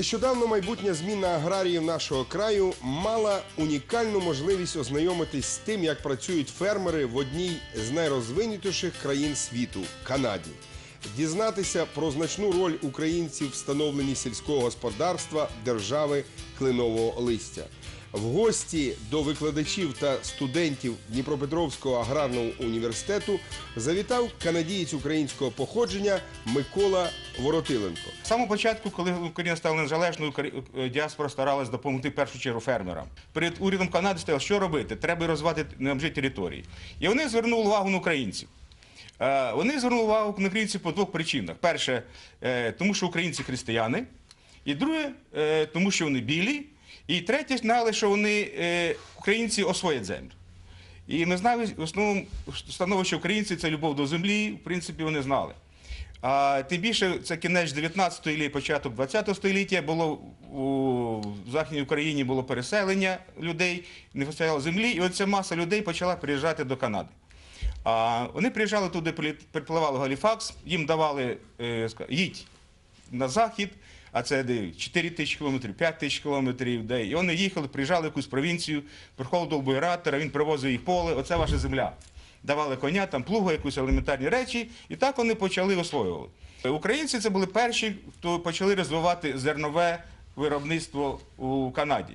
Нещодавно майбутня зміна аграріїв нашого краю мала унікальну можливість ознайомитись з тим, як працюють фермери в одній з найрозвинутіших країн світу Канаді. Дізнатися про значну роль українців в становленні сільського господарства держави кленового листя. В гості до викладачів та студентів Дніпропетровського аграрного університету завітав канадієць українського походження Микола Воротиленко. З самого початку, коли Україна стала незалежною, е, діаспора старалась допомогти в першу чергу фермерам. Перед урядом Канади стояло, що робити? Треба розвивати необжиті території. І вони звернули увагу на українців. Е, Вони звернули увагу на українців по двох причинах: перше, е, тому що українці християни, і друге, тому що вони білі. І третє, знали, що вони е, українці освоять землю. І ми знали, в основному становище українців це любов до землі, в принципі, вони знали. А тим більше це кінець 19 і початок 20 століття було у Західній Україні було переселення людей, не вистачало землі, і оця маса людей почала приїжджати до Канади. А вони приїжджали туди, припливали в Галіфакс, їм давали е, їдь на захід, а це де 4 тисячі кілометрів, 5 тисяч кілометрів, де. І вони їхали, приїжджали в якусь провінцію, приходив до він привозив їх поле, оце ваша земля. Давали коня, там плугу, якісь елементарні речі, і так вони почали освоювати. Українці це були перші, хто почали розвивати зернове виробництво у Канаді.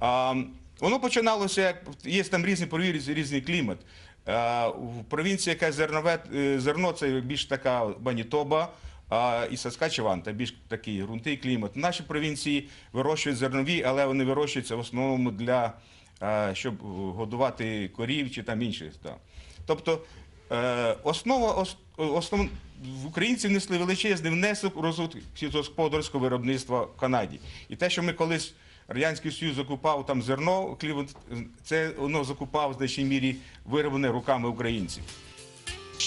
А, воно починалося, як є там різні провірці, різний клімат. В провінції, яка зернове е, зерно, це більш така Манітоба, а і Саскачеван, це більш такий ґрунтий клімат. В нашій провінції вирощують зернові, але вони вирощуються в основному для щоб годувати корів чи там да. Тобто е, основа ос- основ, в українці внесли величезний внесок у розвиток сільськогосподарського виробництва в Канаді. І те, що ми колись Радянський Союз закупав там зерно, це воно закупав в значній мірі вироблене руками українців.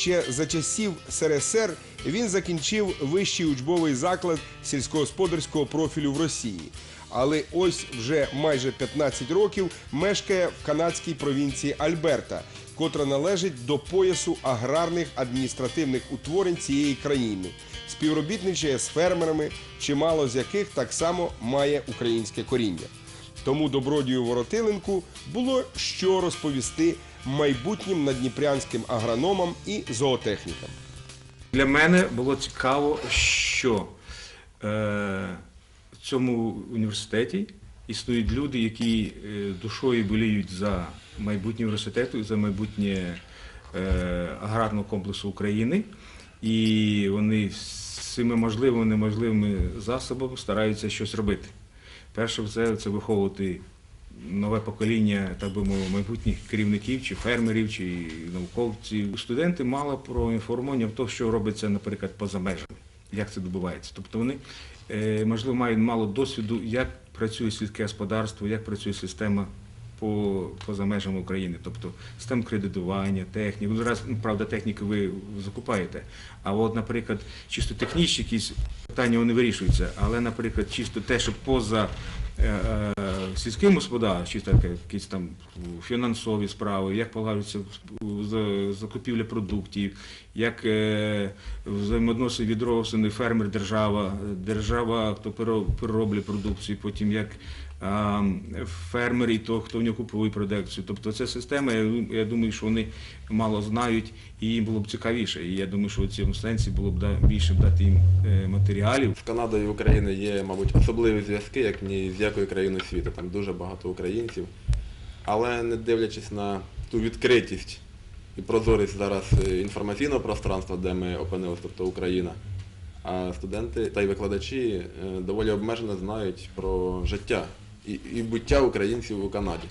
Ще за часів СРСР він закінчив вищий учбовий заклад сільськогосподарського профілю в Росії. Але ось вже майже 15 років мешкає в канадській провінції Альберта, котра належить до поясу аграрних адміністративних утворень цієї країни. Співробітничає з фермерами, чимало з яких так само має українське коріння. Тому добродію Воротиленку було що розповісти майбутнім надніпрянським агрономам і зоотехнікам. Для мене було цікаво, що е, в цьому університеті існують люди, які е, душою боліють за майбутнє університету, і за майбутнє е, аграрного комплексу України. І вони всіми можливими неможливими засобами стараються щось робити. Перше все це виховувати нове покоління, так би мовити, майбутніх керівників чи фермерів, чи науковців. Студенти мало проінформовані в тому, що робиться, наприклад, поза межами, як це добувається. Тобто вони, е, можливо, мають мало досвіду, як працює сільське господарство, як працює система по, поза межами України, тобто систем кредитування, техніки. Ну, зараз, ну, правда, техніку ви закупаєте. А от, наприклад, чисто технічні якісь питання вони вирішуються, але, наприклад, чисто те, що поза е, е, сільським господарством, чисто якісь там фінансові справи, як полагаються закупівля продуктів, як е, взаємодносини відносини фермер, держава, держава, хто перероблює продукцію, потім як фермер і то, хто в нього купує продукцію. Тобто це система, я, думаю, що вони мало знають і їм було б цікавіше. І я думаю, що в цьому сенсі було б більше б дати їм е, матеріалів. З Канадою і Україною є, мабуть, особливі зв'язки, як ні з якою країною світу. Там дуже багато українців. Але не дивлячись на ту відкритість і прозорість зараз е, інформаційного пространства, де ми опинилися, тобто Україна, а студенти та й викладачі е, доволі обмежено знають про життя і, і буття українців у Канаді.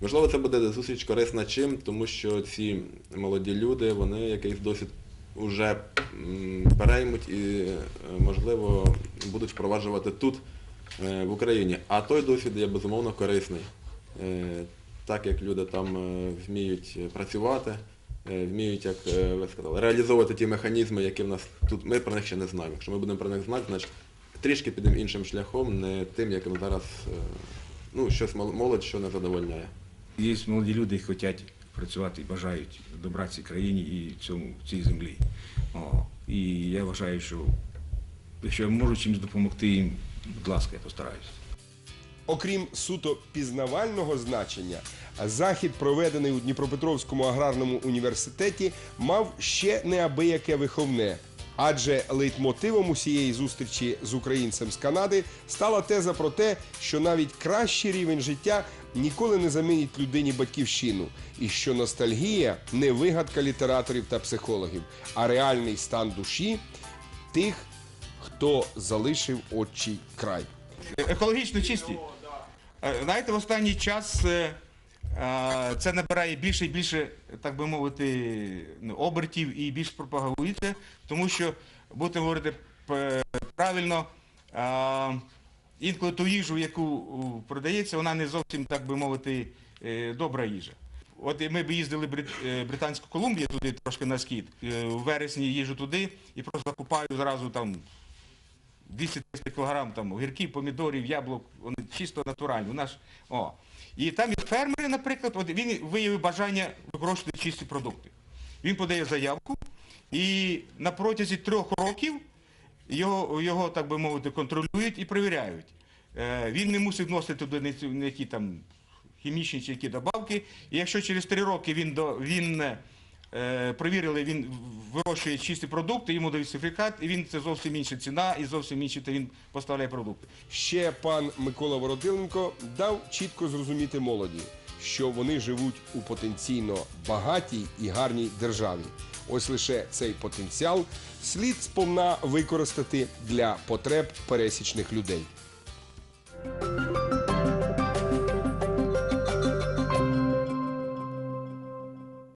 Можливо, це буде зустріч корисна чим, тому що ці молоді люди, вони якийсь досвід вже переймуть і, е, можливо, будуть впроваджувати тут, е, в Україні. А той досвід є безумовно корисний. Е, Так як люди там вміють працювати, вміють, як ви сказали, реалізовувати ті механізми, які в нас тут, ми про них ще не знаємо. Якщо ми будемо про них знати, значить трішки підемо іншим шляхом, не тим, яким зараз е, ну, щось мол- молодь, що не задовольняє. Є молоді люди, які хочуть працювати і бажають добра цій країні і цьому, цій землі. О, і я вважаю, що якщо я можу чимось допомогти їм Будь ласка, я постараюся. Окрім суто пізнавального значення, захід, проведений у Дніпропетровському аграрному університеті, мав ще неабияке виховне. Адже лейтмотивом усієї зустрічі з українцем з Канади стала теза про те, що навіть кращий рівень життя ніколи не замінить людині батьківщину, і що ностальгія не вигадка літераторів та психологів, а реальний стан душі тих, хто залишив отчий край. екологічно чисті. Е, Знаєте, в останній час е, це набирає більше і більше, так би мовити, ну, обертів і більш пропагується, тому що, будемо говорити правильно, інколи ту їжу, яку продається, вона не зовсім, так би мовити, е, добра їжа. От ми б їздили в е, Британську Колумбію туди трошки на схід, е, у вересні їжу туди і просто купаю зразу там 200-300 кг там огірків, помідорів, яблук, вони чисто натуральні. У нас, о. І там є фермери, наприклад, от він виявив бажання вирощувати чисті продукти. Він подає заявку і на протязі трьох років його, його так би мовити, контролюють і перевіряють. Е, він не мусить вносити туди ніякі там хімічні чи які добавки. І якщо через три роки він, до, він е, перевірили, він вирощує чисті продукти, йому дають сертифікат, і він це зовсім інша ціна і зовсім інші він поставляє продукти. Ще пан Микола Воротиленко дав чітко зрозуміти молоді, що вони живуть у потенційно багатій і гарній державі. Ось лише цей потенціал слід сповна використати для потреб пересічних людей.